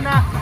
na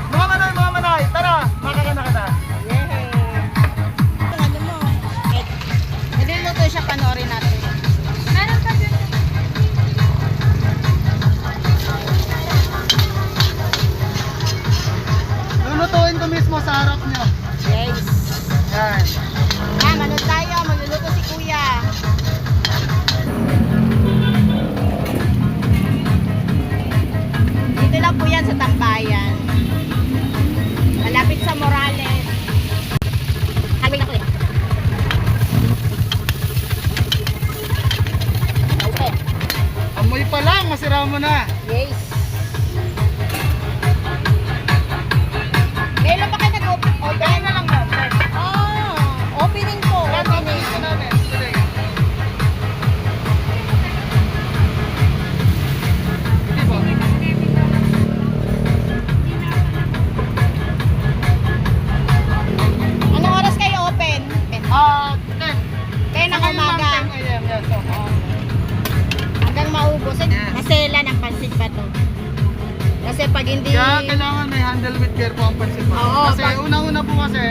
handle with care po ang pansit bato. Oo, kasi pag- unang-una po kasi,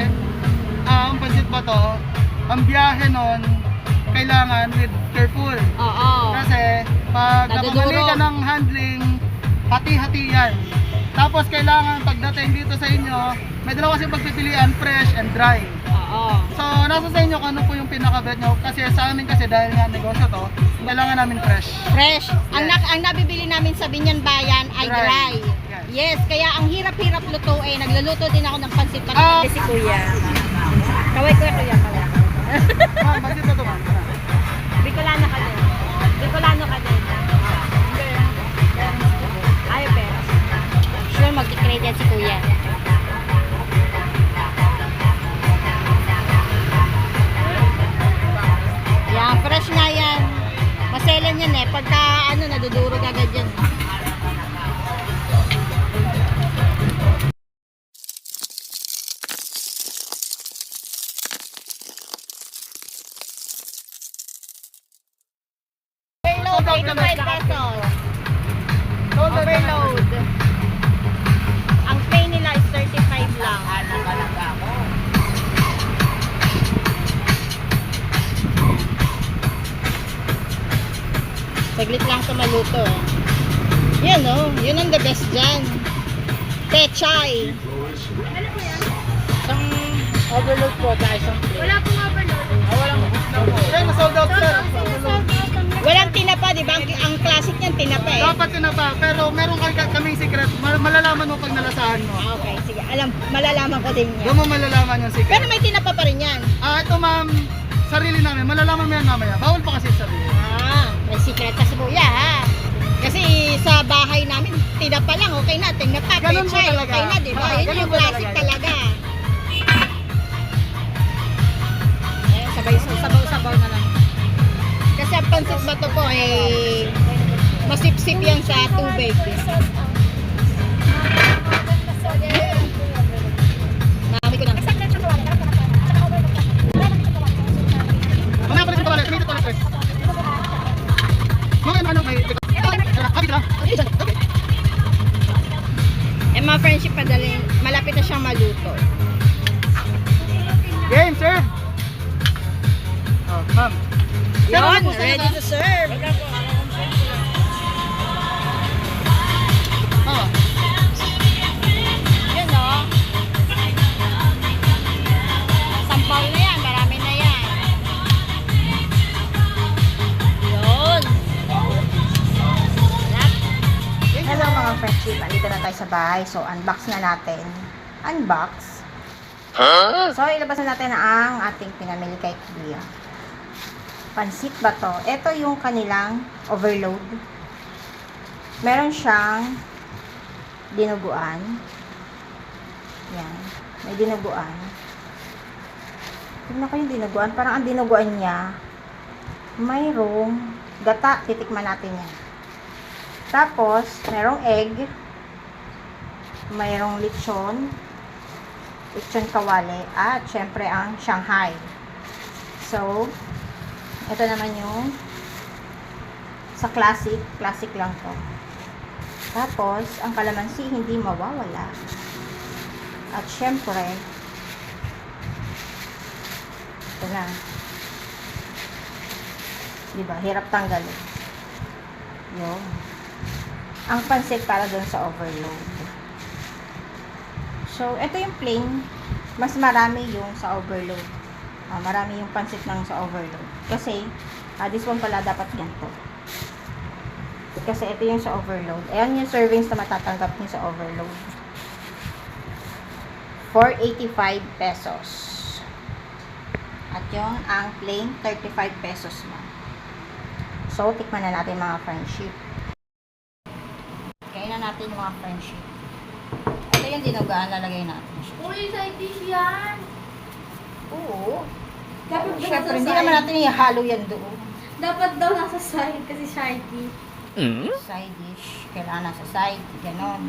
ah, ang pansit bato, ang biyahe nun, kailangan with careful. Oo. Kasi pag Naduduro. nakamali ka ng handling, hati-hati yan. Tapos kailangan pagdating dito sa inyo, may dalawa kasi pagpipilian, fresh and dry. Oo. So, nasa sa inyo kung ano po yung pinaka-bet nyo. Kasi sa amin kasi dahil nga negosyo to, kailangan namin fresh. Fresh. Ang, nak- ang nabibili namin sa Binyan Bayan ay Dry. dry. Yes. Kaya ang hirap-hirap lutuin. Nagluluto din ako ng pansit Ah. pati si Kuya. Kaway ko Kuya kaway. Ma'am, pansit ma'am? Bicolano ka din. Bicolano ka din. Ay, pero. Sure, magkikredit si Kuya. Yan, fresh na yan. Maselan yan eh. Pagka ano, nadudurog agad yan. 85 pesos. Overload. Ang pay nila is 35 lang. Saglit lang ito maluto. Yan oh, yun ang the best dyan. Pechay. Isang overload po tayo isang plate. Wala pong overload. Yan, na-sold out sir. Walang tinapa, di ba? Ang, ang classic niyan, tinapa eh. Dapat ba? Pero meron kay kaming secret. Mal- malalaman mo pag nalasahan mo. Ah, okay, sige. Alam, malalaman ko din yan. Doon mo malalaman yung secret. Pero may tinapa pa rin yan. Ah, ito ma'am, sarili namin. Malalaman mo yan mamaya. Bawal pa kasi sarili. Ah, may secret ka sa buya ha. Kasi sa bahay namin, tinapa lang, okay na. Tinapa, Ganun po pechay, talaga. okay na, di ba? Ah, Yun ganun yung po classic talaga. talaga. Ayan, sabay, sabaw-sabaw na lang. Ang pansit bato po, eh, masipsip yan sa tubig. Nami ko lang. Eh, mga friendship padali, malapit na siyang maluto. Game, sir. Oh, ma'am. Yun, ready to serve. Oh. Yun o. Sampaw na yan. Marami na yan. Yun. Hello mga friendship, andito na tayo sa bahay. So, unbox na natin. Unbox. So, ilabas na natin ang ating pinamili kay Kuya. Pansit ba to? Ito yung kanilang overload. Meron siyang dinuguan. Yan. May dinuguan. Tingnan ko yung dinuguan. Parang ang dinuguan niya, mayroong gata. Titikman natin yan. Tapos, merong egg, mayroong lechon, lechon kawali, at syempre ang Shanghai. So, ito naman yung sa classic, classic lang to. Tapos, ang kalamansi hindi mawawala. At syempre, ito na. Diba? Hirap tanggalin. Yun ang pansit para doon sa overload. So, ito yung plain. Mas marami yung sa overload. Ah, marami yung pansit ng sa overload. Kasi, ah, this one pala dapat ganito. Kasi ito yung sa overload. Ayan yung servings na matatanggap niyo sa overload. 485 pesos. At yung ang plain, 35 pesos na. So, tikman na natin mga friendship. natin yung mga friendship. Ito yung dinugaan, lalagay natin. Uy, side dish yan. Oo. Dapat ba Siyempre, nasa hindi side? naman natin ihalo yan doon. Dapat daw nasa side kasi sharky. Side dish. Kailangan nasa side. Ganon.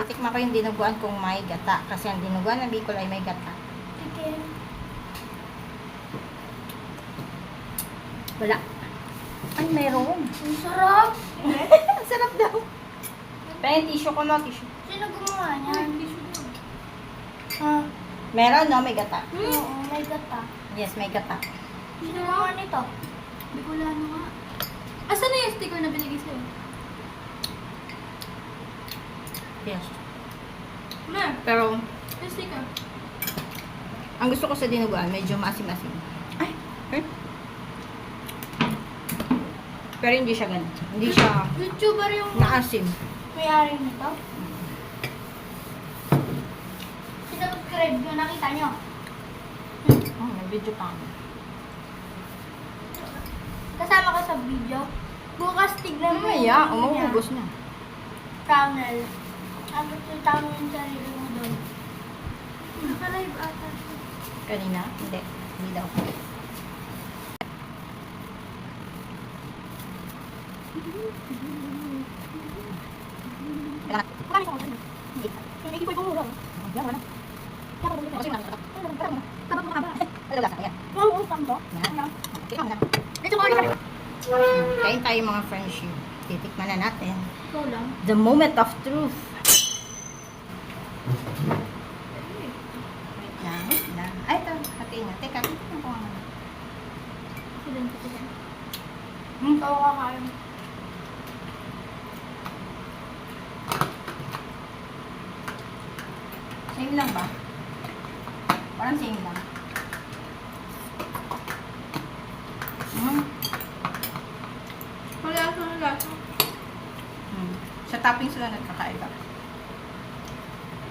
Itikman ko yung dinuguan kung may gata. Kasi ang dinuguan ng Bicol ay may gata. Chicken. Wala. Ay, meron. Ang sarap. Ang sarap daw. Pero tissue ko no, tissue. Sino gumawa niyan? Ha? Meron, no? May gata. Oo, may gata. Yes, may gata. Sino gumawa nito? Bicolano nga. Asan na yung sticker na binigay sa'yo? Yes. Mer, Pero, yung sticker. ang gusto ko sa dinuguan, medyo maasim-asim. Ay! Eh? Pero hindi siya ganun. Hindi siya YouTuber yung maasim. may-ari nito. Sinubscribe nyo, nakita nyo. Oh, may video pa ako. Kasama ka sa video. Bukas tignan mo video niya. umuubos na. Channel. Ano yung tama yung sarili mo doon? Naka-live ata. Kanina? Hindi. Hindi daw. Kailangan. Ako doon? Hindi. Ikipay ko. Yan, wala. Ko Kasi mo ka ba? Wala lasa. Ayan. Oo, oo, tambo. Yan. Tingnan mo na. Ito ko rin. Kain tayo mga friendship. Titikman na natin. The moment of truth. Wait lang, wait lang. Ay, ito. Na. Teka, tingnan ko nga. Yung titigan. Hmm? Ikaw kakain. Same lang ba? Parang same lang. Hmm. Wala ako ng lasa. Hmm. Sa toppings sila nagkakaiba.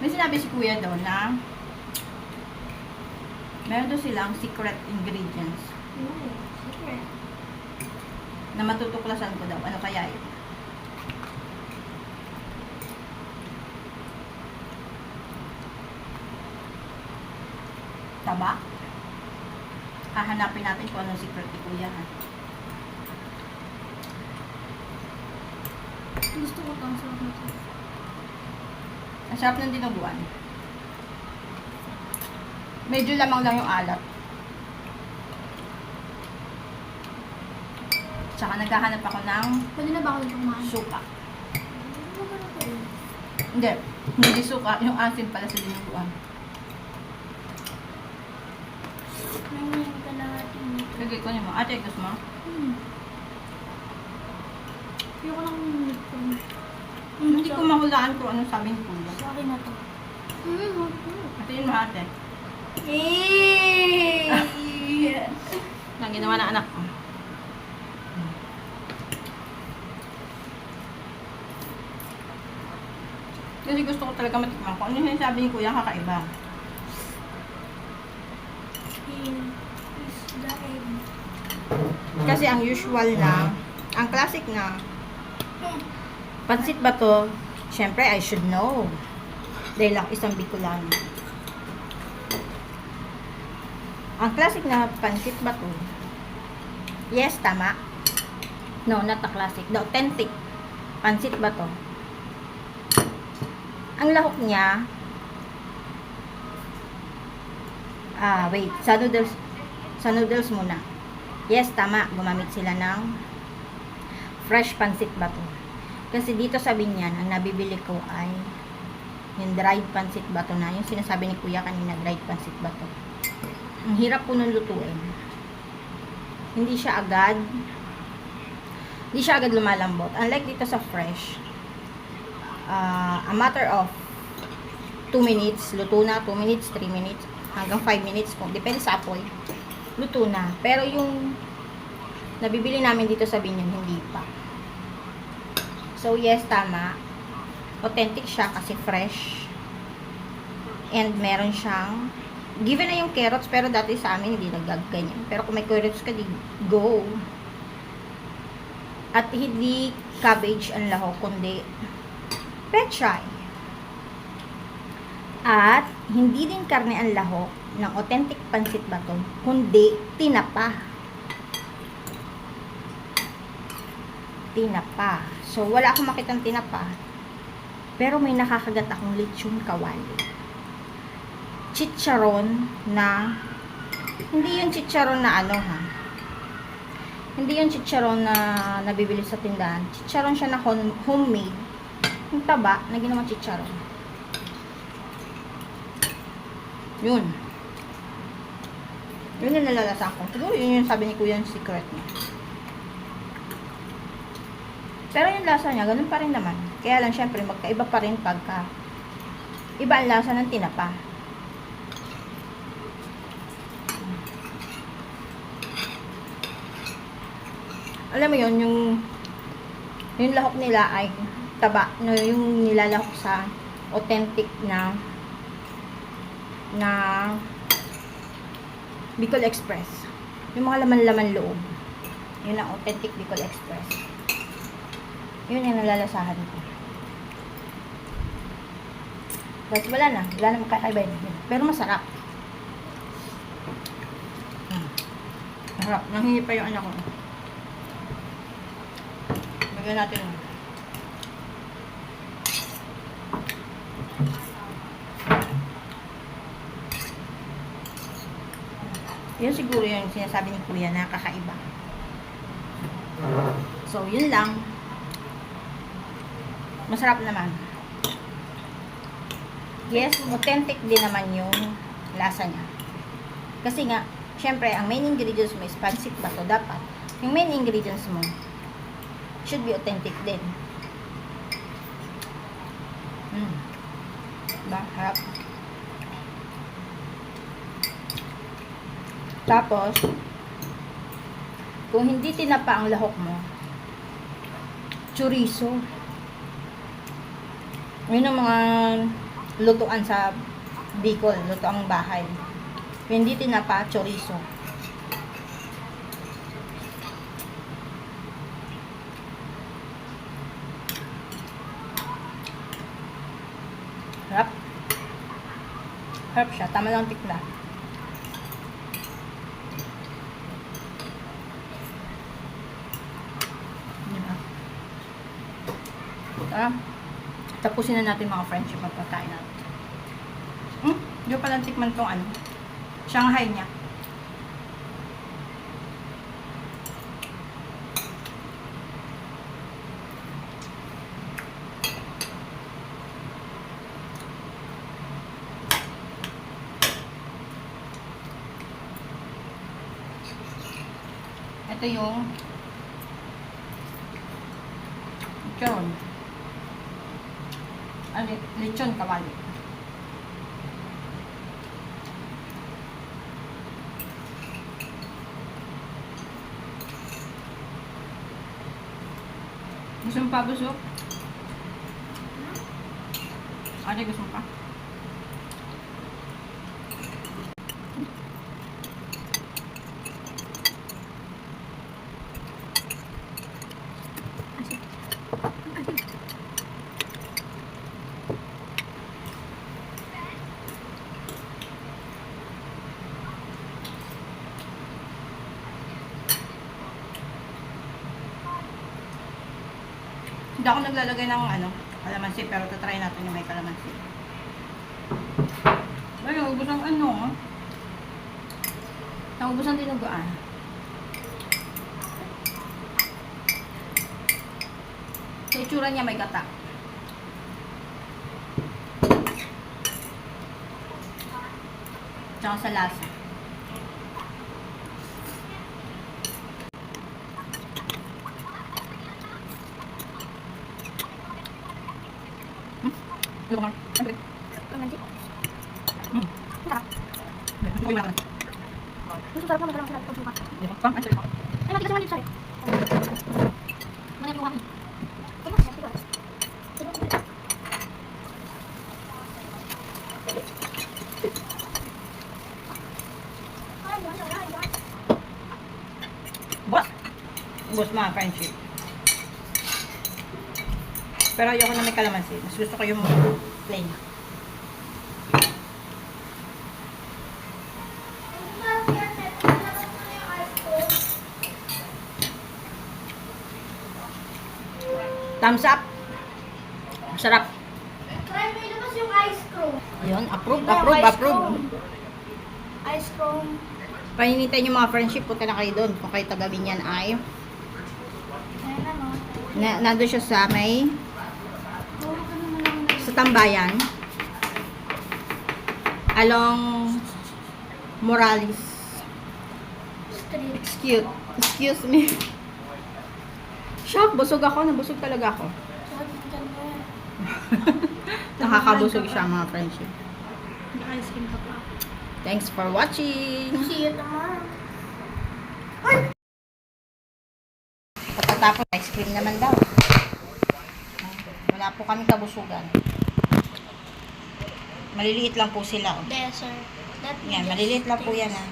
May sinabi si kuya daw na meron daw silang secret ingredients Oo, secret. na matutuklasan ko daw. Ano kaya yun? Taba? Hahanapin natin kung anong secret ni kuya. ha? Gusto ko itong sarap na ito. Ang sarap ng dinuguan. Medyo lamang lang yung alat. Tsaka naghahanap ako ng Pwede na ba ako itong kumain? suka. Ano? Hindi. Hindi suka. Yung asin pala sa dinuguan. Nangyayang ka na natin nito. Ko niyo mo. Ate, gusto mo? Hmm. Ayoko lang minute ko. Hindi ko mahulaan kung anong sabi ni kuya. Sa akin na to. Hmm, Ate yun mo ate. Eh! Na ginawa ng anak ko. Kasi gusto ko talaga matikman ko. Ano yung sinasabi ni kuya kakaiba? Kasi ang usual na, ang classic na, pansit ba to? Siyempre, I should know. Dahil ako isang Bicolano. Ang classic na pansit ba to? Yes, tama. No, not the classic. The authentic. Pansit ba to? Ang lahok niya, ah, wait, sa noodles, sa noodles muna. Yes, tama. Gumamit sila ng fresh pancit bato. Kasi dito sa Binyan, ang nabibili ko ay yung dried pancit bato na. Yung sinasabi ni Kuya kanina, dried pancit bato. Ang hirap po nung lutuin. Hindi siya agad hindi siya agad lumalambot. Unlike dito sa fresh, ah, a matter of 2 minutes, luto na, 2 minutes, 3 minutes, hanggang 5 minutes kung depende sa apoy luto na. Pero yung nabibili namin dito sa Binyan, hindi pa. So, yes, tama. Authentic siya kasi fresh. And meron siyang given na yung carrots, pero dati sa amin hindi naggaganyan. Pero kung may carrots ka, di go. At hindi cabbage ang lahok, kundi pechay. At hindi din karne ang lahok ng authentic pansit bato, kundi tinapa. Tinapa. So, wala akong makitang tinapa. Pero may nakakagat akong lechon kawali. Chicharon na hindi yung chicharon na ano ha. Hindi yung chicharon na nabibili sa tindahan. Chicharon siya na home- homemade. Yung taba na ginawang chicharon. Yun. Yun yung nalalasan ko. Siguro yun yung sabi ni Kuya yung secret niya. Pero yung lasa niya, ganun pa rin naman. Kaya lang, syempre, magkaiba pa rin pagka iba ang lasa ng tinapa. Alam mo yun, yung yung lahok nila ay taba, no, yung nilalahok sa authentic na na Bicol Express. Yung mga laman-laman loob. Yun ang authentic Bicol Express. Yun yung nalalasahan ko. Tapos wala na. Wala na makakaiba yun. Pero masarap. Hmm. Masarap. Nanghingi pa yung anak ko. Bagyan natin. Yun siguro yung sinasabi ni Kuya na kakaiba. So, yun lang. Masarap naman. Yes, authentic din naman yung lasa niya. Kasi nga, syempre, ang main ingredients mo is pancit ba to dapat. Yung main ingredients mo should be authentic din. Mm. Diba? Harap. Tapos, kung hindi tinapa ang lahok mo, chorizo. Yun ang mga lutuan sa Bicol, lutuang bahay. Kung hindi tinapa, chorizo. Harap. Harap siya. Tama lang tikla. Diba? Tara. Tapusin na natin mga friendship at pagkain natin. Hmm? Hindi ko palang tikman tong ano. Shanghai niya. Ito yung lechon. Le- lechon kawali. Gusto mo pa busok? Ate, gusto mo pa? Naglalagay ng ano, kalamansi, pero tatry natin yung may kalamansi. Ay, naubos ang ano, ah. Naubos ang dinuguan. Sa itsura niya may gata. Tsaka sa lasa. Ito ka. Siyempre. Hmm. Ito ko yung mga Gusto sarap naman sarap sarap sarap. Ito. Pang, ay, sorry. Ay, nakita naman dito sa'yo. Manay mo kami. Boss. Boss mga friendship. Pero ayoko na may kalamansi. Mas gusto ko yung plain. Thumbs up. Sarap. Try mo ilabas yung ice cream. Yun, approve, Ano, approve, ice approve. cream? Ice cream. Paninintay yung mga friendship, punta na kayo doon. Kung kayo tagawin yan ay, na, no? na, nandun siya sa may, sa tambayan. Along Morales. Street. Excuse, excuse me. Shock, busog ako. Nabusog talaga ako. Nakakabusog siya mga friendship. Ice cream pa. Thanks for watching. See you tomorrow. Pagkatapos, ice cream naman daw. Wala po kami kabusugan. Maliliit lang po sila. oh. Dessert. That Yan, maliliit lang po yan ah.